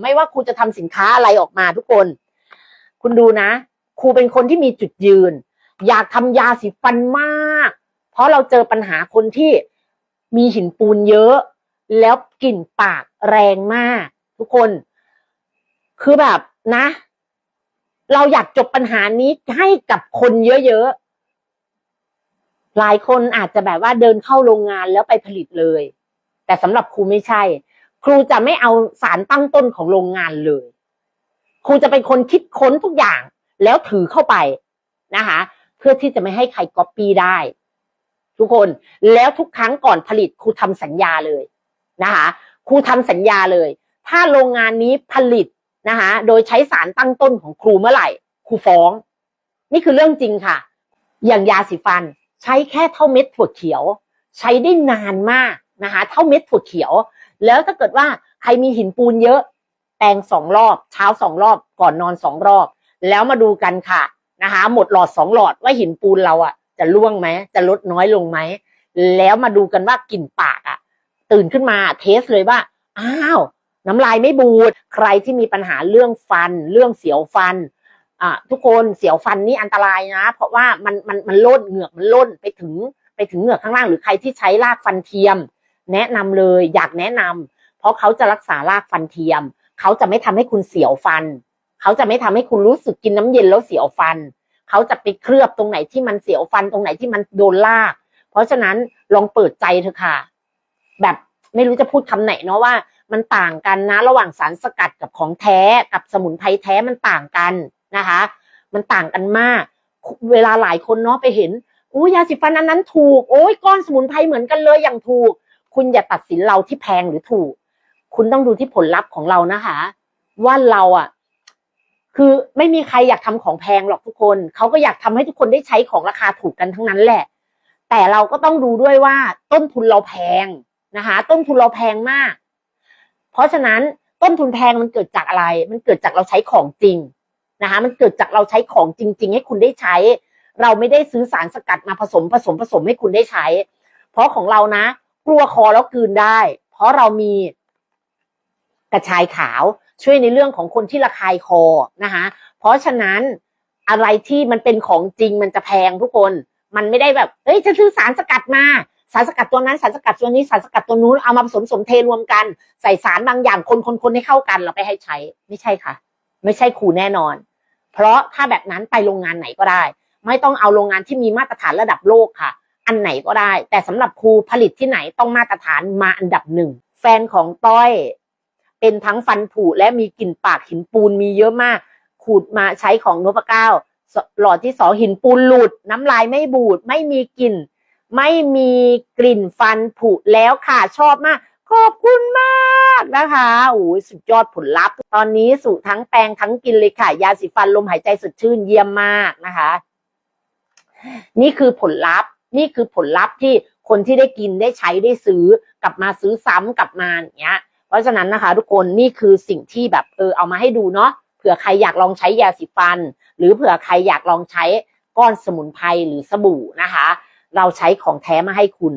ไม่ว่าครูจะทำสินค้าอะไรออกมาทุกคน คุณดูนะ ครูเป็นคนที่มีจุดยืน อยากทำยาสีฟันมาก เพราะเราเจอปัญหาคนที่มีหินปูนเยอะ แล้วกลิ่นปากแรงมาก ทุกคน คือแบบนะ เราอยากจบปัญหานี้ให้กับคนเยอะๆหลายคนอาจจะแบบว่าเดินเข้าโรงงานแล้วไปผลิตเลย แต่สำหรับครูไม่ใช่ ครูจะไม่เอาสารตั้งต้นของโรงงานเลย ครูจะเป็นคนคิดค้นทุกอย่าง แล้วถือเข้าไปนะคะ เพื่อที่จะไม่ให้ใครก๊อปปี้ได้ ทุกคนแล้วทุกครั้งก่อนผลิตครูทำสัญญาเลยนะคะครูทำสัญญาเลย ถ้าโรงงานนี้ผลิตนะคะโดยใช้สารตั้งต้นของครูเมื่อไหร่ ครูฟ้อง นี่คือเรื่องจริงค่ะ อย่างยาสีฟันใช้แค่เท่าเม็ดถั่วเขียว ใช้ได้นานมากนะคะเท่าเม็ดถั่วเขียว แล้วถ้าเกิดว่าใครมีหินปูนเยอะ แปรงสองรอบ เช้าสองรอบ ก่อนนอนสองรอบ แล้วมาดูกันค่ะนะคะ หมดหลอดสองหลอดว่าหินปูนเราอะ จะล่วงไหมจะลดน้อยลงไหมแล้วมาดูกันว่ากลิ่นปากอะ ตื่นขึ้นมาเทสเลยว่าอ้าวน้ำลายไม่บูด ใครที่มีปัญหาเรื่องฟัน เรื่องเสียวฟันอ่าทุกคนเสียวฟันนี่อันตรายนะ เพราะว่ามันมันมันล่นเหงือกมันล่นไปถึงไปถึงเหงือกข้างล่างหรือใครที่ใช้รากฟันเทียม แนะนำเลยอยากแนะนำเพราะเขาจะรักษารากฟันเทียม เขาจะไม่ทำให้คุณเสียวฟัน เขาจะไม่ทำให้คุณรู้สึกกินน้ำเย็นแล้วเสียวฟัน เขาจะไปเคลือบตรงไหนที่มันเสียวฟันตรงไหนที่มันโดนลาก เพราะฉะนั้นลองเปิดใจเถอะค่ะ แบบไม่รู้จะพูดคำไหนเนาะว่า มันต่างกันนะ ระหว่างสารสกัดกับของแท้กับสมุนไพรแท้มันต่างกันนะคะ มันต่างกันมาก เวลาหลายคนเนาะไปเห็นอู้ยาสีฟันอันนั้นถูก โอ้ยก้อนสมุนไพรเหมือนกันเลยอย่างถูก คุณอย่าตัดสินเราที่แพงหรือถูก คุณต้องดูที่ผลลัพธ์ของเรานะคะ ว่าเราอะ คือไม่มีใครอยากทำของแพงหรอกทุกคนเขาก็อยากทำให้ทุกคนได้ใช้ของราคาถูกกันทั้งนั้นแหละ แต่เราก็ต้องดูด้วยว่า ต้นทุนเราแพงนะคะ ต้นทุนเราแพงมาก เพราะฉะนั้นต้นทุนแพงมันเกิดจากอะไร มันเกิดจากเราใช้ของจริงนะคะ มันเกิดจากเราใช้ของจริง ๆ ให้คุณได้ใช้ เราไม่ได้ซื้อสารสกัดมาผสมผสมผสมให้คุณได้ใช้ เพราะของเรานะ กลัวคอแล้วกืนได้ เพราะเรามีกระชายขาวช่วยในเรื่องของคนที่ระคายคอนะคะเพราะฉะนั้นอะไรที่มันเป็นของจริงมันจะแพงทุกคน มันไม่ได้แบบเอ้ยจะซื้อสารสกัดมา สารสกัดตัวนั้นสารสกัดตัวนี้สารสกัดตัวนู้นเอามาผสมสมเทรวมกัน ใส่สารบางอย่างคนคนคนให้เข้ากันเราไปให้ใช้ไม่ใช่ค่ะ ไม่ใช่ครูแน่นอน เพราะถ้าแบบนั้นไปโรงงานไหนก็ได้ ไม่ต้องเอาโรงงานที่มีมาตรฐานระดับโลกค่ะ อันไหนก็ได้ แต่สำหรับครูผลิตที่ไหนต้องมาตรฐานมาอันดับหนึ่ง แฟนของต้อย เป็นทั้งฟันผุและมีกลิ่นปากหินปูนมีเยอะมาก ขูดมาใช้ของนพเก้าหลอดที่สองหินปูนหลุด น้ำลายไม่บูด ไม่มีกลิ่น ไม่มีกลิ่นฟันผุแล้วค่ะชอบมาก ขอบคุณมากนะคะโอ้ยสุดยอดผลลัพธ์ ตอนนี้สูตรทั้งแปรงทั้งกินเลยค่ะ ยาสีฟันลมหายใจสดชื่นเยี่ยมมากนะคะ นี่คือผลลัพธ์ นี่คือผลลัพธ์ที่คนที่ได้กินได้ใช้ได้ซื้อกลับมาซื้อซ้ำกลับมาอย่างเงี้ย เพราะฉะนั้นนะคะ ทุกคนนี่คือสิ่งที่แบบเออเอามาให้ดูเนาะเผื่อใครอยากลองใช้ยาสีฟัน หรือเผื่อใครอยากลองใช้ก้อนสมุนไพรหรือสบู่นะคะ เราใช้ของแท้มาให้คุณ